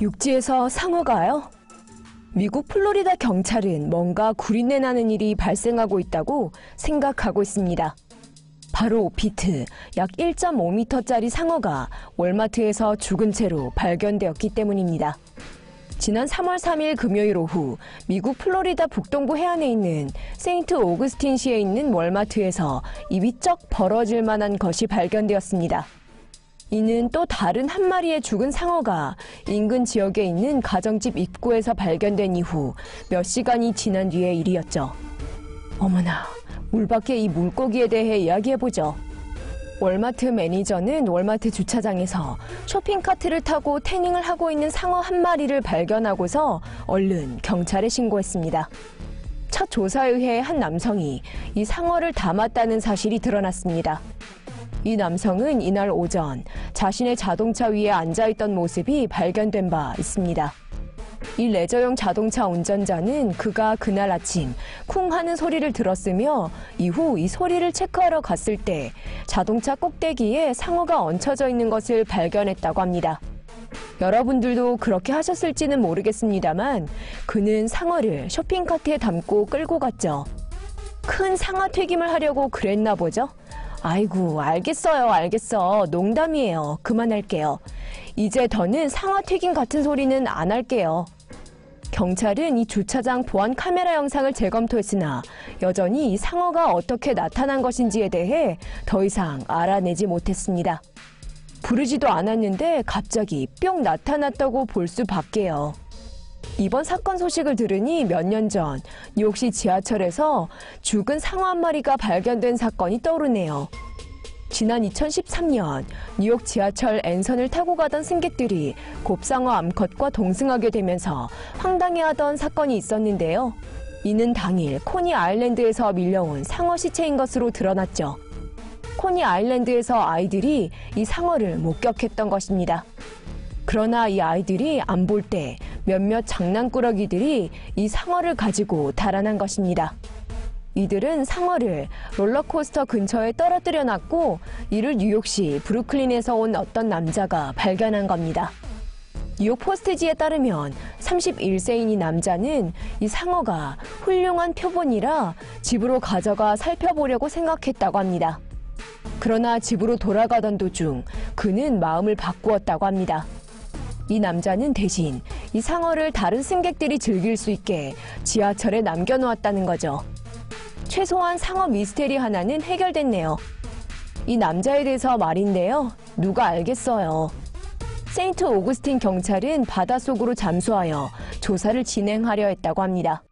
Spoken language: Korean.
육지에서 상어가요? 미국 플로리다 경찰은 뭔가 구린내 나는 일이 발생하고 있다고 생각하고 있습니다. 바로 비트, 약 1.5m짜리 상어가 월마트에서 죽은 채로 발견되었기 때문입니다. 지난 3월 3일 금요일 오후 미국 플로리다 북동부 해안에 있는 세인트 오그스틴시에 있는 월마트에서 입이 쩍 벌어질 만한 것이 발견되었습니다. 이는 또 다른 한 마리의 죽은 상어가 인근 지역에 있는 가정집 입구에서 발견된 이후 몇 시간이 지난 뒤의 일이었죠. 어머나, 물밖에 이 물고기에 대해 이야기해보죠. 월마트 매니저는 월마트 주차장에서 쇼핑카트를 타고 태닝을 하고 있는 상어 한 마리를 발견하고서 얼른 경찰에 신고했습니다. 첫 조사에 의해 한 남성이 이 상어를 담았다는 사실이 드러났습니다. 이 남성은 이날 오전 자신의 자동차 위에 앉아있던 모습이 발견된 바 있습니다. 이 레저용 자동차 운전자는 그가 그날 아침 쿵 하는 소리를 들었으며 이후 이 소리를 체크하러 갔을 때 자동차 꼭대기에 상어가 얹혀져 있는 것을 발견했다고 합니다. 여러분들도 그렇게 하셨을지는 모르겠습니다만 그는 상어를 쇼핑카트에 담고 끌고 갔죠. 큰 상어 튀김을 하려고 그랬나 보죠? 아이고, 알겠어요, 알겠어. 농담이에요. 그만할게요. 이제 더는 상어 튀김 같은 소리는 안 할게요. 경찰은 이 주차장 보안 카메라 영상을 재검토했으나 여전히 이 상어가 어떻게 나타난 것인지에 대해 더 이상 알아내지 못했습니다. 부르지도 않았는데 갑자기 뿅 나타났다고 볼 수 밖에요. 이번 사건 소식을 들으니 몇 년 전 뉴욕시 지하철에서 죽은 상어 한 마리가 발견된 사건이 떠오르네요. 지난 2013년 뉴욕 지하철 N선을 타고 가던 승객들이 곱상어 암컷과 동승하게 되면서 황당해하던 사건이 있었는데요. 이는 당일 코니 아일랜드에서 밀려온 상어 시체인 것으로 드러났죠. 코니 아일랜드에서 아이들이 이 상어를 목격했던 것입니다. 그러나 이 아이들이 안 볼 때 몇몇 장난꾸러기들이 이 상어를 가지고 달아난 것입니다. 이들은 상어를 롤러코스터 근처에 떨어뜨려 놨고 이를 뉴욕시 브루클린에서 온 어떤 남자가 발견한 겁니다. 뉴욕 포스트지에 따르면 31세인 이 남자는 이 상어가 훌륭한 표본이라 집으로 가져가 살펴보려고 생각했다고 합니다. 그러나 집으로 돌아가던 도중 그는 마음을 바꾸었다고 합니다. 이 남자는 대신 이 상어를 다른 승객들이 즐길 수 있게 지하철에 남겨놓았다는 거죠. 최소한 상어 미스테리 하나는 해결됐네요. 이 남자에 대해서 말인데요. 누가 알겠어요. 세인트 오구스틴 경찰은 바닷속으로 잠수하여 조사를 진행하려 했다고 합니다.